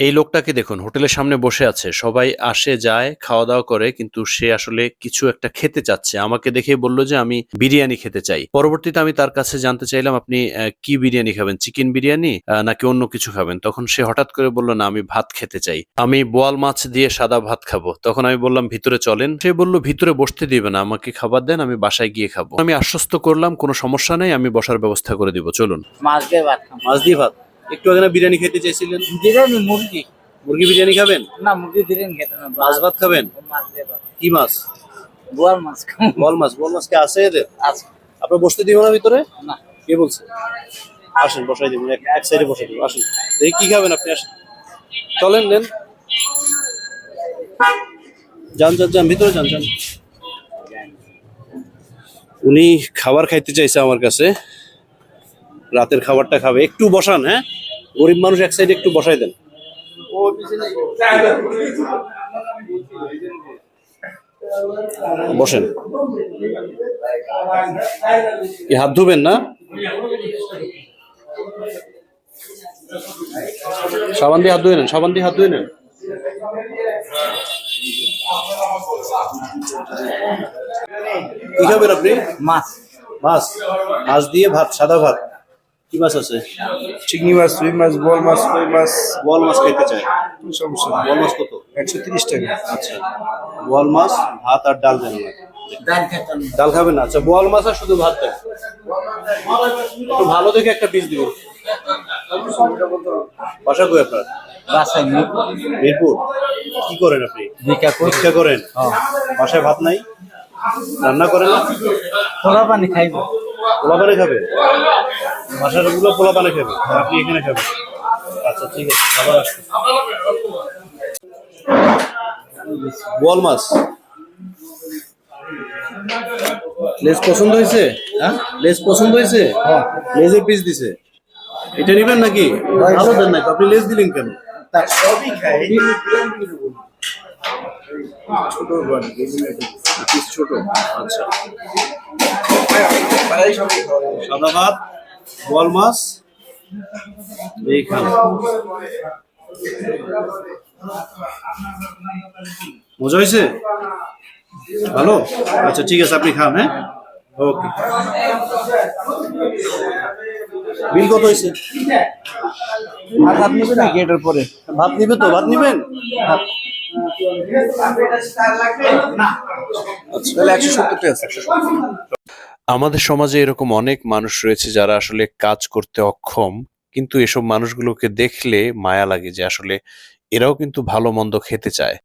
এই লোকটাকে দেখুন হোটেলের সামনে বসে আছে। সবাই আসে যায় খাওয়া দাওয়া করে কিন্তু সে আসলে কিছু একটা খেতে চাচ্ছে। আমাকে দেখে বলল যে আমি বিরিয়ানি খেতে চাই। পরবর্তীতে আমি তার কাছে জানতে চাইলাম আপনি কি বিরিয়ানি খাবেন? চিকেন বিরিয়ানি আহ, নাকি অন্য কিছু খাবেন? তখন সে হঠাৎ করে বলল না আমি ভাত খেতে চাই। আমি বোয়াল মাছ দিয়ে সাদা ভাত খাব। তখন আমি বললাম ভিতরে চলেন। সে বলল ভিতরে বসতে দিবে না আমাকে খাবার দেন আমি বাসায় গিয়ে খাব। আমি আশ্বস্ত করলাম কোনো সমস্যা নেই আমি বসার ব্যবস্থা করে দিব চলুন। মাছ দিয়ে ভাত মাছ দিয়ে ভাত? একটু আগে বিরিয়ানি খেতে চাইছিলেন? বিরিয়ানি মুরগি। মুরগি বিরিয়ানি খাবেন? না মুরগি বিরিয়ানি খেতে না মাছ ভাত খাবেন? মাছ দিয়ে ভাত। কি মাছ? বোয়াল মাছ খাব। বল মাছ বল মাছ কি আছে এদের? আচ্ছা আপনার বসতে দিব না ভিতরে? না। কে বলছে? আসেন বসাই দিব এক এক সাইডে বসাই দিব আসেন। দেখি কি খাবেন আপনি আসেন। চলেন নেন। যান যান যান ভিতরে যান যান। উনি খাবার খাইতে চাইছে আমার কাছে। রাতের খাবারটা খাবে। একটু বসান হ্যাঁ? গরিব মানুষ এক সাইডে একটু বসাই দেন। বসেন। হাত ধুবেন না? সাবান দিয়ে হাত ধুয়ে নেন সাবান দিয়ে হাত ধুয়ে নেন। কি খাবেন আপনি? মাছ। মাছ। মাছ দিয়ে ভাত সাদা ভাত। কি মাছ আছে? চিংড়ি মাছ রুই মাছ বল মাছ কই মাছ? বোয়াল মাছ খেতে চায়। কোনো সমস্যা নেই। বোয়াল মাছ কত? একশো তিরিশ টাকা। আচ্ছা। বোয়াল মাছ ভাত আর ডাল দেন। ডাল খাবেন না? আচ্ছা বোয়াল মাছ আর শুধু ভাত দেন একটু ভালো দেখে একটা পিস দিবেন বাসা কই আপনার? বাসায় মিরপুর। কি করেন আপনি? ভিকা করি। পরীক্ষা করেন? বাসায় ভাত নাই? রান্না করেন? না পোলা পানি খাইব। পোলা পানি খাবে? বাসারগুলো পোলা পানি খাবে আপনি এখানে খাবেন। আচ্ছা ঠিক আছে খাবার আসবে বোয়াল মাছ। লেজ পছন্দ হয়েছে? হ্যাঁ? লেজ পছন্দ হয়েছে? লেজের পিস দিছে। এটা নেবেন নাকি? ভালো দেন নাই তো আপনি লেজ দিলেন কেন? সবই পিস ছোট আচ্ছা। সাদা ভাত। বোয়াল মাছ এই খান মজা হয়েছে? ভালো? আচ্ছা ঠিক আছে আপনি খান হ্যাঁ? ওকে। বিল কত হয়েছে? আর আপনি তো নাকি এটার পরে? ভাত নিবে তো ভাত নিবেন? আচ্ছা তাহলে একশো সত্তর টাকা আছে। আমাদের সমাজে এরকম অনেক মানুষ রয়েছে যারা আসলে কাজ করতে অক্ষম, কিন্তু এসব মানুষগুলোকে দেখলে মায়া লাগে যে আসলে এরাও কিন্তু ভালো মন্দ খেতে চায়।